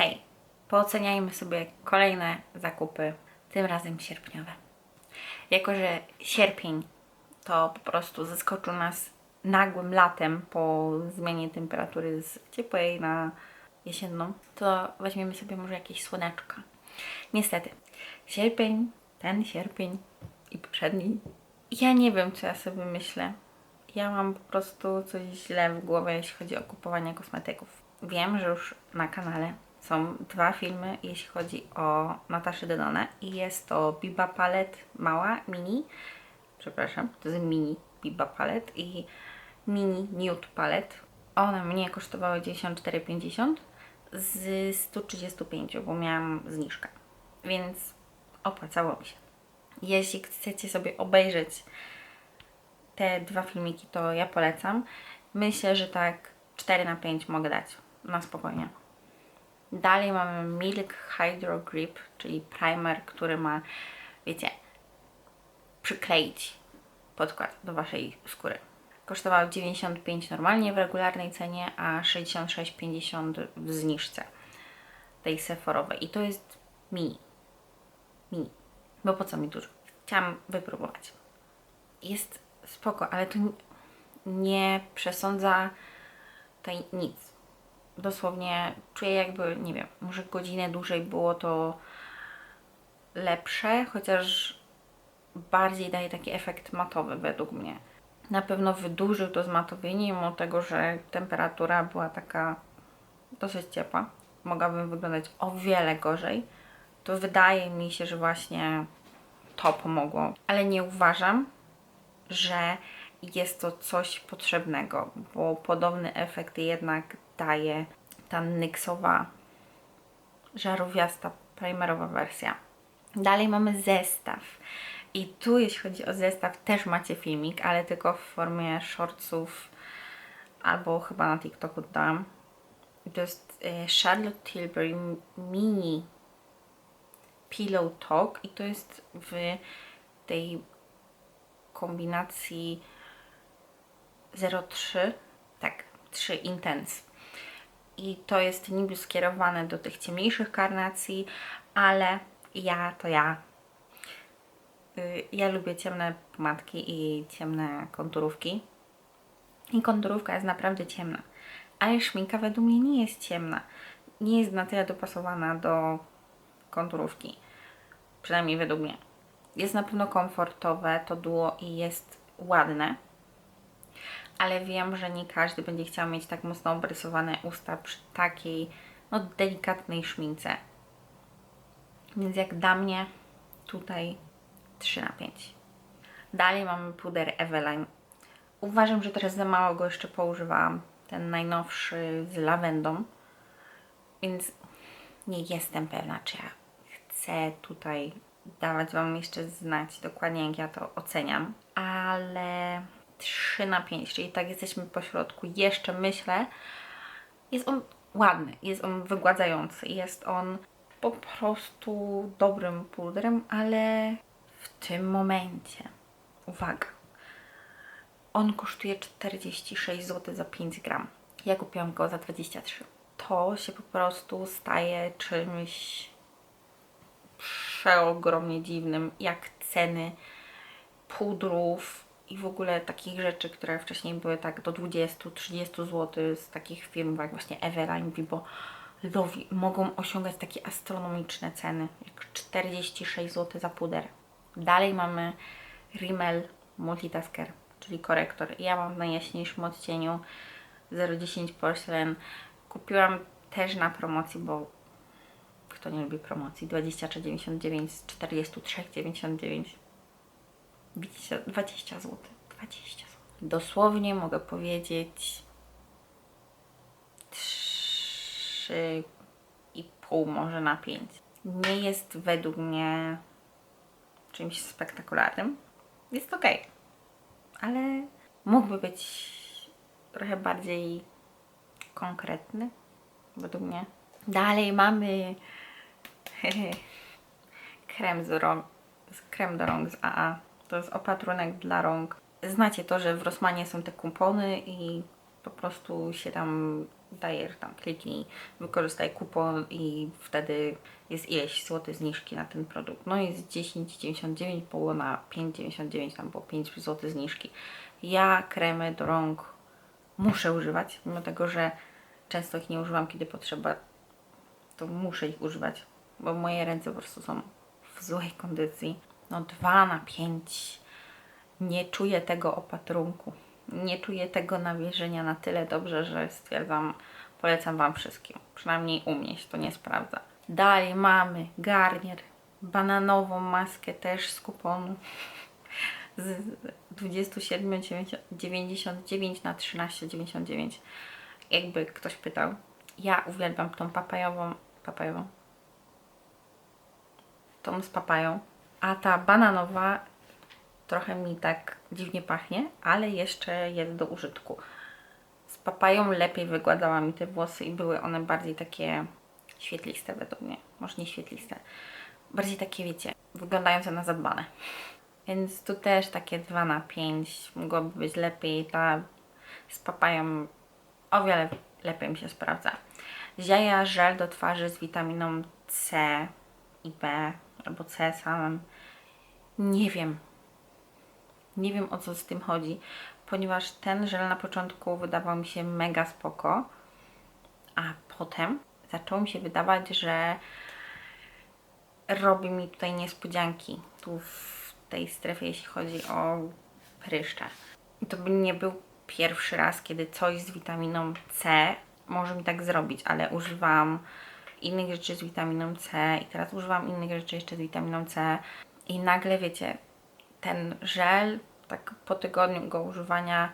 hej, pooceniajmy sobie kolejne zakupy, tym razem sierpniowe. Jako, że sierpień to po prostu zaskoczył nas nagłym latem po zmianie temperatury z ciepłej na jesienną, to weźmiemy sobie może jakieś słoneczka. Niestety, sierpień, ten sierpień i poprzedni. Ja nie wiem, co ja sobie myślę. Ja mam po prostu coś źle w głowie, jeśli chodzi o kupowanie kosmetyków. Wiem, że już na kanale są dwa filmy, jeśli chodzi o Nataszę Denone i jest to Biba Palette mała, mini, przepraszam, to jest mini Biba Palette i mini Nude Palette. One mnie kosztowały 94,50 z 135, bo miałam zniżkę, więc opłacało mi się. Jeśli chcecie sobie obejrzeć te dwa filmiki, to ja polecam. Myślę, że tak 4 na 5 mogę dać na spokojnie. Dalej mamy Milk Hydro Grip, czyli primer, który ma, wiecie, przykleić podkład do Waszej skóry. Kosztował 95 normalnie w regularnej cenie, a 66,50 w zniżce tej seforowej. I to jest mini. Mini. Bo po co mi dużo? Chciałam wypróbować. Jest spoko, ale to nie przesądza tutaj nic. Dosłownie czuję jakby, nie wiem, może godzinę dłużej było to lepsze, chociaż bardziej daje taki efekt matowy według mnie. Na pewno wydłużył to zmatowienie, mimo tego, że temperatura była taka dosyć ciepła. Mogłabym wyglądać o wiele gorzej. To wydaje mi się, że właśnie to pomogło. Ale nie uważam, że jest to coś potrzebnego, bo podobny efekt jednak daje ta nyksowa, żarówiasta, primerowa wersja. Dalej mamy zestaw. I tu, jeśli chodzi o zestaw, też macie filmik, ale tylko w formie shortsów albo chyba na TikToku. I To jest e, Charlotte Tilbury Mini Pillow Talk i to jest w tej kombinacji 03, tak, 3 Intense. I to jest niby skierowane do tych ciemniejszych karnacji, ale ja to ja. Y, Ja lubię ciemne pomadki i ciemne konturówki. I konturówka jest naprawdę ciemna. Ale szminka według mnie nie jest ciemna. Nie jest na tyle dopasowana do konturówki. Przynajmniej według mnie. Jest na pewno komfortowe to duo i jest ładne. Ale wiem, że nie każdy będzie chciał mieć tak mocno obrysowane usta przy takiej no, delikatnej szmince. Więc jak dla mnie tutaj 3 na 5. Dalej mamy puder Eveline. Uważam, że teraz za mało go jeszcze poużywałam. Ten najnowszy z lawendą. Więc nie jestem pewna, czy ja chcę tutaj dawać Wam jeszcze znać dokładnie, jak ja to oceniam. Ale 3 na 5, czyli tak jesteśmy po środku. Jeszcze myślę, jest on ładny, jest on wygładzający, jest on po prostu dobrym pudrem, ale w tym momencie, uwaga, on kosztuje 46 zł za 5 gram. Ja kupiłam go za 23. To się po prostu staje czymś przeogromnie dziwnym, jak ceny pudrów i w ogóle takich rzeczy, które wcześniej były tak do 20-30 zł z takich firm jak właśnie Everline, Vibo, Lovi mogą osiągać takie astronomiczne ceny, jak 46 zł za puder. Dalej mamy Rimmel Multitasker, czyli korektor. Ja mam w najjaśniejszym odcieniu 010 Porcelain. Kupiłam też na promocji, bo kto nie lubi promocji, 23,99 z 43,99. Widzicie, 20 zł. 20 zł. Dosłownie mogę powiedzieć 3,5 może na 5. Nie jest według mnie czymś spektakularnym. Jest ok, ale mógłby być trochę bardziej konkretny, według mnie. Dalej mamy krem, z rąk, krem do rąk z AA. To jest opatrunek dla rąk. Znacie to, że w Rossmanie są te kupony i po prostu się tam dajesz tam, kliknij, wykorzystaj kupon i wtedy jest ileś złotych zniżki na ten produkt. No jest 10,99, było na 5,99, tam było 5 zł zniżki. Ja kremy do rąk muszę używać, mimo tego, że często ich nie używam, kiedy potrzeba, to muszę ich używać, bo moje ręce po prostu są w złej kondycji. No 2 na 5. Nie czuję tego opatrunku. Nie czuję tego nawierzenia na tyle dobrze, że stwierdzam, polecam Wam wszystkim. Przynajmniej u mnie się to nie sprawdza. Dalej mamy garnier, bananową maskę też z kuponu z 27,99 na 13,99. Jakby ktoś pytał. Ja uwielbiam tą papajową, papajową, tą z papają, a ta bananowa trochę mi tak dziwnie pachnie, ale jeszcze jest do użytku. Z papają lepiej wygładała mi te włosy i były one bardziej takie świetliste według mnie. Może nie świetliste. Bardziej takie, wiecie, wyglądające na zadbane. Więc tu też takie 2 na 5 mogłoby być lepiej. Ta z papają o wiele lepiej mi się sprawdza. Ziaja żel do twarzy z witaminą C i B, albo C. Nie wiem. Nie wiem o co z tym chodzi, ponieważ ten żel na początku wydawał mi się mega spoko, a potem zaczęło mi się wydawać, że robi mi tutaj niespodzianki tu w tej strefie, jeśli chodzi o pryszcze. I to by nie był pierwszy raz, kiedy coś z witaminą C może mi tak zrobić, ale używam innych rzeczy z witaminą C i teraz używam innych rzeczy jeszcze z witaminą C i nagle wiecie, ten żel, tak po tygodniu go używania,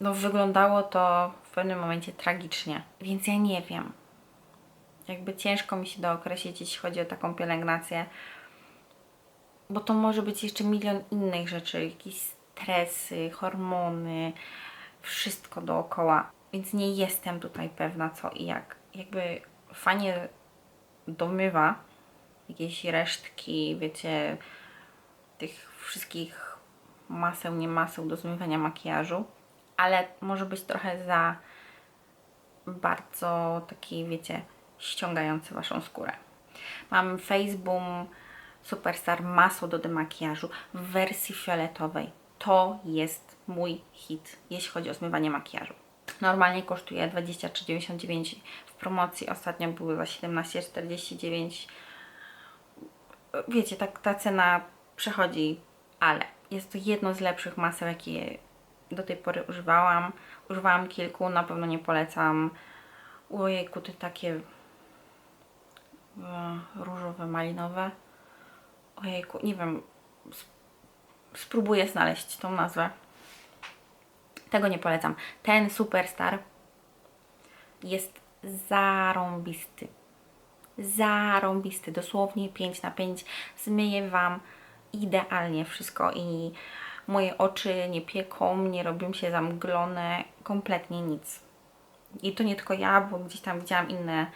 no wyglądało to w pewnym momencie tragicznie. Więc ja nie wiem. Jakby ciężko mi się dookreślić, jeśli chodzi o taką pielęgnację, bo to może być jeszcze milion innych rzeczy, jakieś stresy, hormony, wszystko dookoła. Więc nie jestem tutaj pewna co i jak. Jakby fajnie domywa jakieś resztki, wiecie, tych wszystkich maseł, nie maseł do zmywania makijażu, ale może być trochę za bardzo taki, wiecie, ściągający Waszą skórę. Mam Face Boom Superstar masło do demakijażu w wersji fioletowej. To jest mój hit, jeśli chodzi o zmywanie makijażu. Normalnie kosztuje 23,99 w promocji, ostatnio były za 17,49. Wiecie, tak ta cena przechodzi, ale jest to jedno z lepszych maseł, jakie do tej pory używałam. Używałam kilku, na pewno nie polecam. Ojejku, te takie e, różowe, malinowe. Ojejku, nie wiem, sp- spróbuję znaleźć tą nazwę. Tego nie polecam. Ten Superstar jest zarąbisty. Zarąbisty. Dosłownie 5 na 5. Zmyje Wam idealnie wszystko i moje oczy nie pieką, nie robią się zamglone, kompletnie nic. I to nie tylko ja, bo gdzieś tam widziałam inne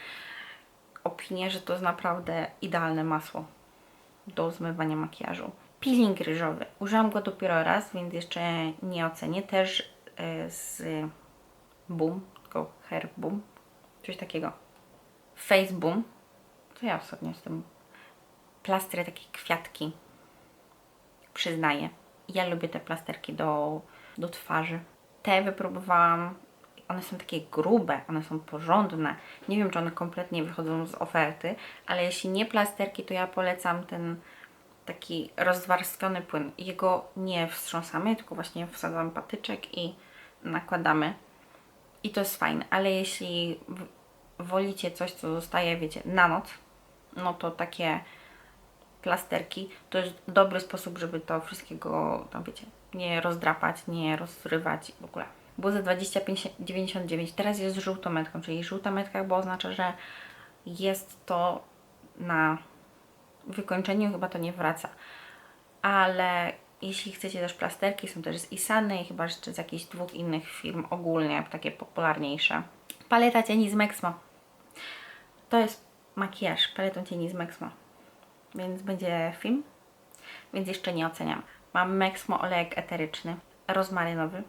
opinie, że to jest naprawdę idealne masło do zmywania makijażu. Peeling ryżowy. Użyłam go dopiero raz, więc jeszcze nie ocenię. Też e, z Boom, tylko Hair Boom, coś takiego. Face Boom. To ja ostatnio jestem. Plastry, takie kwiatki. Przyznaję. Ja lubię te plasterki do, do twarzy. Te wypróbowałam. One są takie grube, one są porządne. Nie wiem, czy one kompletnie wychodzą z oferty, ale jeśli nie plasterki, to ja polecam ten taki rozwarstwiony płyn. Jego nie wstrząsamy, tylko właśnie wsadzamy patyczek i nakładamy. I to jest fajne, ale jeśli wolicie coś, co zostaje, wiecie, na noc, no to takie plasterki to jest dobry sposób, żeby to wszystkiego, tam wiecie, nie rozdrapać, nie rozrywać w ogóle. Było za 25,99, teraz jest z żółtą metką, czyli żółta metka, bo oznacza, że jest to na wykończeniu, chyba to nie wraca. Ale jeśli chcecie też plasterki, są też z Isany chyba jeszcze z jakichś dwóch innych firm ogólnie, takie popularniejsze. Paleta cieni z Mexmo. To jest makijaż paletą cieni z Mexmo więc będzie film, więc jeszcze nie oceniam. Mam Mexmo olejek eteryczny, rozmarynowy.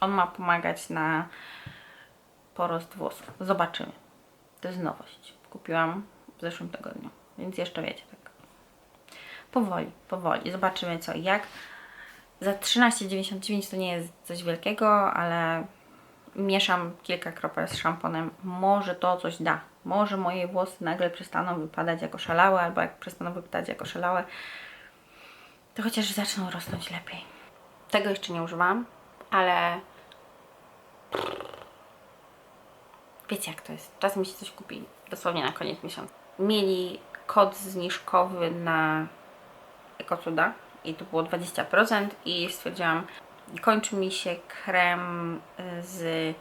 On ma pomagać na porost włosów. Zobaczymy. To jest nowość. Kupiłam w zeszłym tygodniu, więc jeszcze wiecie, tak. Powoli, powoli. Zobaczymy co i jak. Za 13,99 to nie jest coś wielkiego, ale mieszam kilka kropel z szamponem. Może to coś da. Może moje włosy nagle przestaną wypadać jako szalałe, albo jak przestaną wypadać jako szalałe, to chociaż zaczną rosnąć lepiej. Tego jeszcze nie używałam, ale wiecie jak to jest. Czasem się coś kupi dosłownie na koniec miesiąca. Mieli kod zniżkowy na EcoCuda i to było 20% i stwierdziłam, kończy mi się krem y, z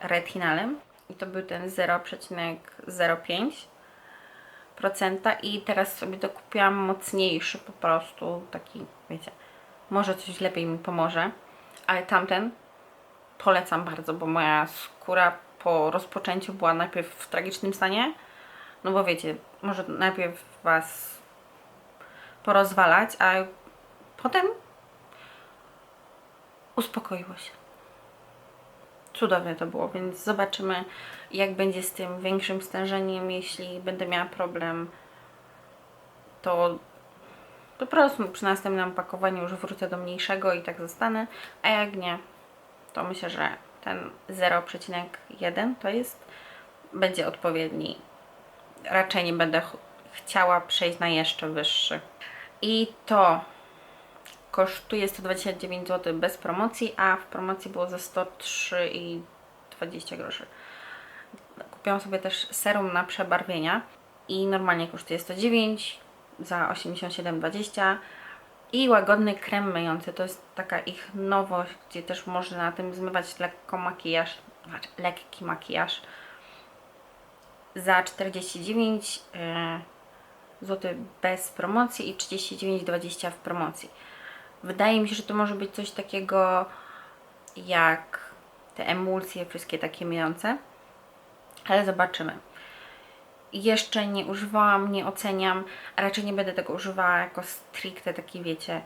retinalem i to był ten 0,05% i teraz sobie dokupiłam mocniejszy po prostu, taki wiecie, może coś lepiej mi pomoże, ale tamten polecam bardzo, bo moja skóra po rozpoczęciu była najpierw w tragicznym stanie, no bo wiecie, może najpierw Was porozwalać, a potem uspokoiło się. Cudowne to było, więc zobaczymy, jak będzie z tym większym stężeniem. Jeśli będę miała problem, to po prostu przy następnym opakowaniu już wrócę do mniejszego i tak zostanę, a jak nie, to myślę, że ten 0,1 to jest, będzie odpowiedni. Raczej nie będę ch- chciała przejść na jeszcze wyższy. I to kosztuje 129 zł bez promocji, a w promocji było za 103,20 groszy. Kupiłam sobie też serum na przebarwienia i normalnie kosztuje 109 za 87,20 i łagodny krem myjący. To jest taka ich nowość, gdzie też można na tym zmywać lekko makijaż, znaczy lekki makijaż za 49 e, zł bez promocji i 39,20 w promocji. Wydaje mi się, że to może być coś takiego jak te emulsje, wszystkie takie myjące, ale zobaczymy. Jeszcze nie używałam, nie oceniam, a raczej nie będę tego używała jako stricte taki, wiecie,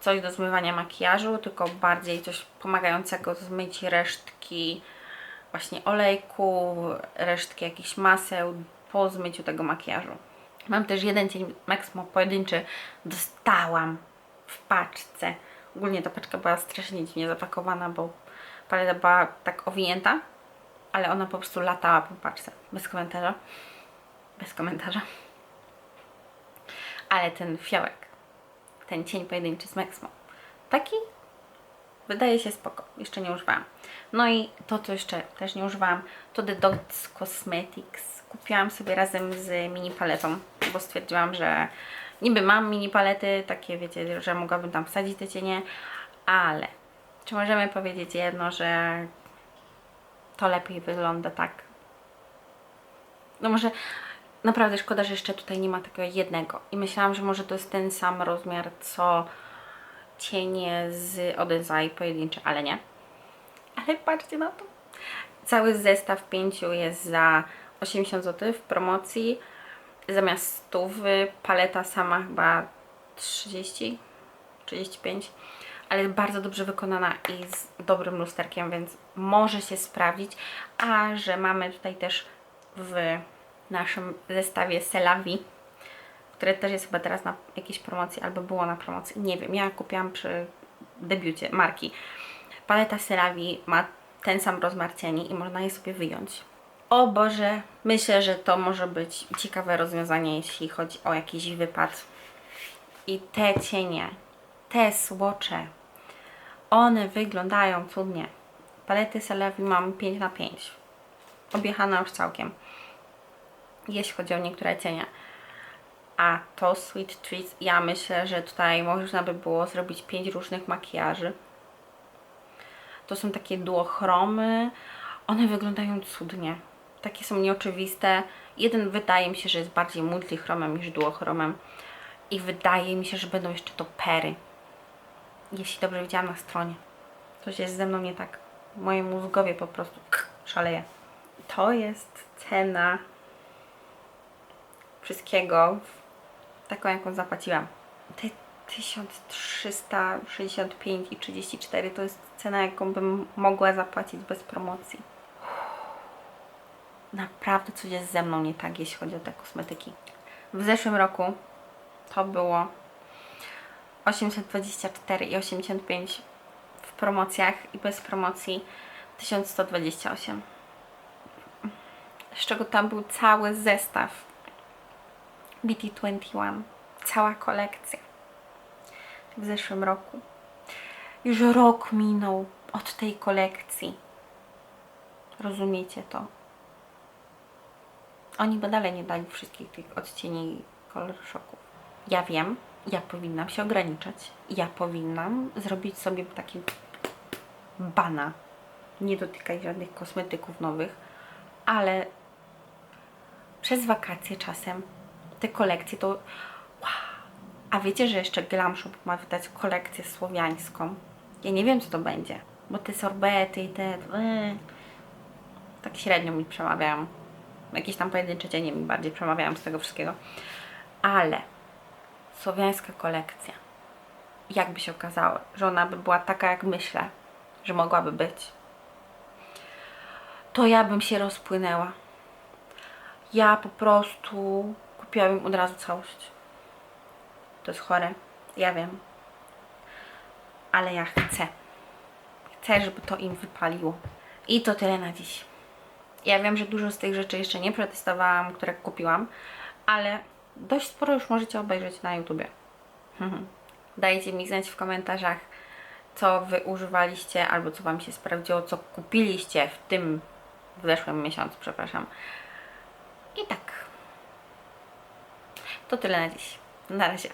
coś do zmywania makijażu, tylko bardziej coś pomagającego zmyć resztki właśnie olejku, resztki jakichś maseł po zmyciu tego makijażu. Mam też jeden cień Maxmo pojedynczy. Dostałam w paczce. Ogólnie ta paczka była strasznie dziwnie zapakowana, bo paleta była tak owinięta, ale ona po prostu latała po paczce. Bez komentarza. Bez komentarza. Ale ten fiołek, ten cień pojedynczy z Maxmo, taki wydaje się spoko. Jeszcze nie używałam. No i to, co jeszcze też nie używałam, to The Dots Cosmetics. Kupiłam sobie razem z mini paletą, bo stwierdziłam, że niby mam mini palety, takie wiecie, że mogłabym tam wsadzić te cienie, ale czy możemy powiedzieć jedno, że to lepiej wygląda tak? No może naprawdę szkoda, że jeszcze tutaj nie ma takiego jednego. I myślałam, że może to jest ten sam rozmiar, co cienie z Odezai pojedyncze, ale nie. Ale patrzcie na to. Cały zestaw pięciu jest za 80 zł w promocji. Zamiast stówy paleta sama chyba 30, 35, ale bardzo dobrze wykonana i z dobrym lusterkiem, więc może się sprawdzić. A że mamy tutaj też w naszym zestawie Selavi, które też jest chyba teraz na jakiejś promocji, albo było na promocji, nie wiem, ja kupiłam przy debiucie marki. Paleta Selavi ma ten sam rozmiar cieni i można je sobie wyjąć. O Boże, myślę, że to może być ciekawe rozwiązanie, jeśli chodzi o jakiś wypad. I te cienie, te słocze, one wyglądają cudnie. Palety Selavi mam 5 na 5 Objechana już całkiem, jeśli chodzi o niektóre cienie. A to Sweet Treats, ja myślę, że tutaj można by było zrobić 5 różnych makijaży. To są takie duochromy. One wyglądają cudnie. Takie są nieoczywiste. Jeden wydaje mi się, że jest bardziej multichromem niż duochromem. I wydaje mi się, że będą jeszcze to pery. Jeśli dobrze widziałam na stronie. Coś jest ze mną nie tak. Moje mózgowie po prostu szaleje. To jest cena wszystkiego taką, jaką zapłaciłam. Te 1365 i 34 to jest cena, jaką bym mogła zapłacić bez promocji. Naprawdę coś jest ze mną nie tak, jeśli chodzi o te kosmetyki. W zeszłym roku to było 824 i 85 w promocjach i bez promocji 1128. Z czego tam był cały zestaw BT21. Cała kolekcja. W zeszłym roku. Już rok minął od tej kolekcji. Rozumiecie to? Oni by dalej nie dali wszystkich tych odcieni kolor szoków. Ja wiem, ja powinnam się ograniczać. Ja powinnam zrobić sobie taki bana. Nie dotykać żadnych kosmetyków nowych, ale przez wakacje czasem te kolekcje to. A wiecie, że jeszcze Glam Shop ma wydać kolekcję słowiańską? Ja nie wiem, co to będzie, bo te sorbety i te. Yy, tak średnio mi przemawiają. Jakieś tam pojedyncze cienie mi bardziej przemawiają z tego wszystkiego. Ale słowiańska kolekcja, jakby się okazało, że ona by była taka, jak myślę, że mogłaby być, to ja bym się rozpłynęła. Ja po prostu kupiłabym od razu całość. To jest chore, ja wiem. Ale ja chcę. Chcę, żeby to im wypaliło. I to tyle na dziś. Ja wiem, że dużo z tych rzeczy jeszcze nie przetestowałam, które kupiłam, ale dość sporo już możecie obejrzeć na YouTubie. Mhm. Dajcie mi znać w komentarzach, co Wy używaliście, albo co Wam się sprawdziło, co kupiliście w tym, w zeszłym miesiącu, przepraszam. I tak. To tyle na dziś. Na razie.